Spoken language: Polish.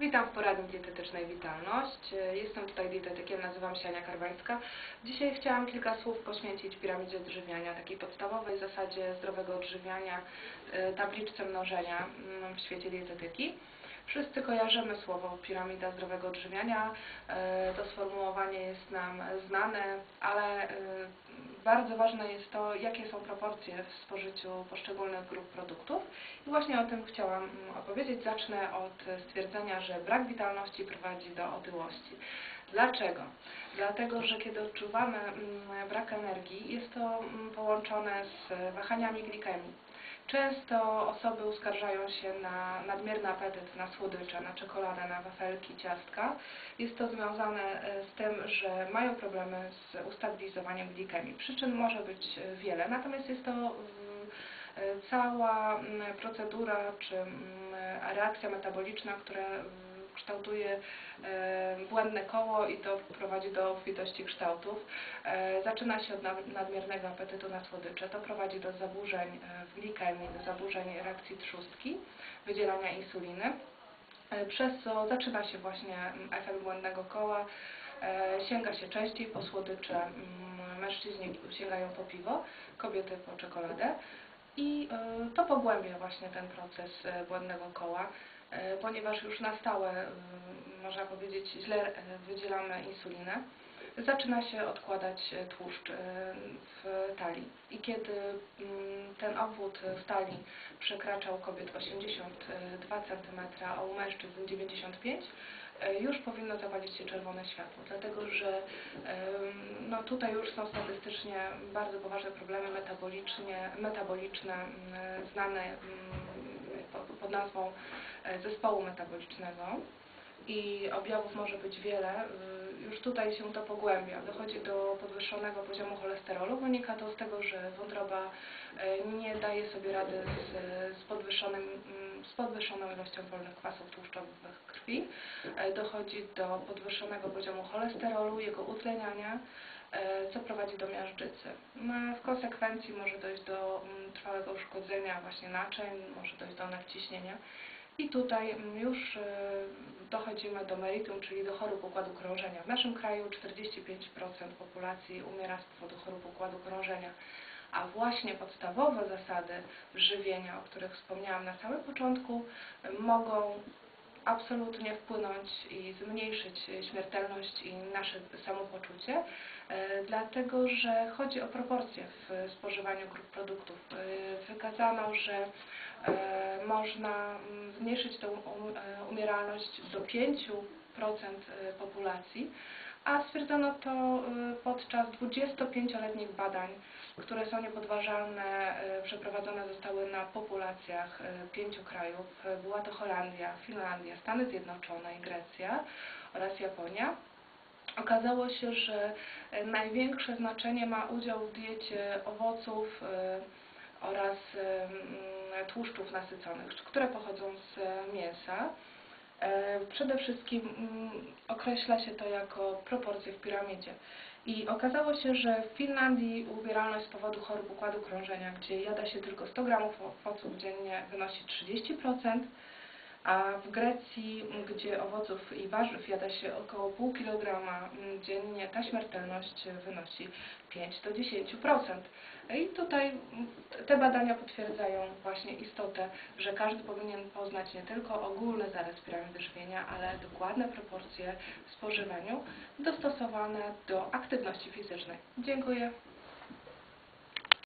Witam w poradni dietetycznej Witalność. Jestem tutaj dietetykiem, nazywam się Ania Karwańska. Dzisiaj chciałam kilka słów poświęcić piramidzie odżywiania, takiej podstawowej zasadzie zdrowego odżywiania, e, tabliczce mnożenia mm, w świecie dietetyki. Wszyscy kojarzymy słowo piramida zdrowego odżywiania. E, To sformułowanie jest nam znane, ale e, bardzo ważne jest to, jakie są proporcje w spożyciu poszczególnych grup produktów. I właśnie o tym chciałam mm, opowiedzieć. Zacznę od stwierdzenia, że brak witalności prowadzi do otyłości. Dlaczego? Dlatego, że kiedy odczuwamy mm, brak energii, jest to mm, połączone z wahaniami glikemii. Często osoby uskarżają się na nadmierny apetyt na słodycze, na czekoladę, na wafelki, ciastka. Jest to związane e, z tym, że mają problemy z ustabilizowaniem glikemii. Przyczyn może być e, wiele, natomiast jest to mm, e, cała mm, procedura czy mm, reakcja metaboliczna, która kształtuje e, błędne koło i to prowadzi do obfitości kształtów. E, Zaczyna się od nad- nadmiernego apetytu na słodycze. To prowadzi do zaburzeń e, w glikemii, do zaburzeń reakcji trzustki, wydzielania insuliny, przez co zaczyna się właśnie efekt błędnego koła. Sięga się częściej po słodycze, mężczyźni sięgają po piwo, kobiety po czekoladę. I to pogłębia właśnie ten proces błędnego koła, ponieważ już na stałe, mm, można powiedzieć, źle e, wydzielamy insulinę. Zaczyna się odkładać e, tłuszcz e, w talii. I kiedy mm, ten obwód w talii przekracza u kobiet 82 cm, a u mężczyzn 95 e, już powinno zapalić się czerwone światło, dlatego że no tutaj już są statystycznie bardzo poważne problemy metabolicznie, metaboliczne, mm, znane mm, po- pod nazwą e, zespołu metabolicznego i objawów może być wiele. Y, Już tutaj się to pogłębia. Dochodzi do podwyższonego poziomu cholesterolu. Wynika to z tego, że wątroba e, nie daje sobie rady z, z, podwyższonym, mm, z podwyższoną ilością wolnych kwasów tłuszczowych krwi. E, Dochodzi do podwyższonego poziomu cholesterolu, jego utleniania, e, co prowadzi do miażdżycy. No, w konsekwencji może dojść do mm, trwałego uszkodzenia właśnie naczyń, może dojść do nadciśnienia. I tutaj mm, już e, dochodzimy do meritum, czyli do chorób układu krążenia. W naszym kraju 45% populacji umiera z powodu chorób układu krążenia, a właśnie podstawowe zasady żywienia, o których wspomniałam na samym początku, e, mogą absolutnie wpłynąć i zmniejszyć śmiertelność i nasze samopoczucie, e, dlatego że chodzi o proporcje w spożywaniu grup produktów. E, Wykazano, że e, można mm, zmniejszyć tą um, umieralność do 5% e, populacji, a stwierdzono to e, podczas 25-letnich badań, które są niepodważalne, e, przeprowadzone zostały na populacjach e, pięciu krajów. Była to Holandia, Finlandia, Stany Zjednoczone i Grecja oraz Japonia. Okazało się, że największe znaczenie ma udział w diecie owoców oraz tłuszczów nasyconych, które pochodzą z mięsa. E, Przede wszystkim mm, określa się to jako proporcje w piramidzie. I okazało się, że w Finlandii umieralność z powodu chorób układu krążenia, gdzie jada się tylko 100 gramów owoców dziennie, wynosi 30%, a w Grecji, gdzie owoców i warzyw jada się około pół kilograma m, dziennie, ta śmiertelność wynosi 5 do 10%. I tutaj m, te badania potwierdzają właśnie istotę, że każdy powinien poznać nie tylko ogólny zarys piramidy żywienia, ale dokładne proporcje w spożywaniu dostosowane do aktywności fizycznej. Dziękuję.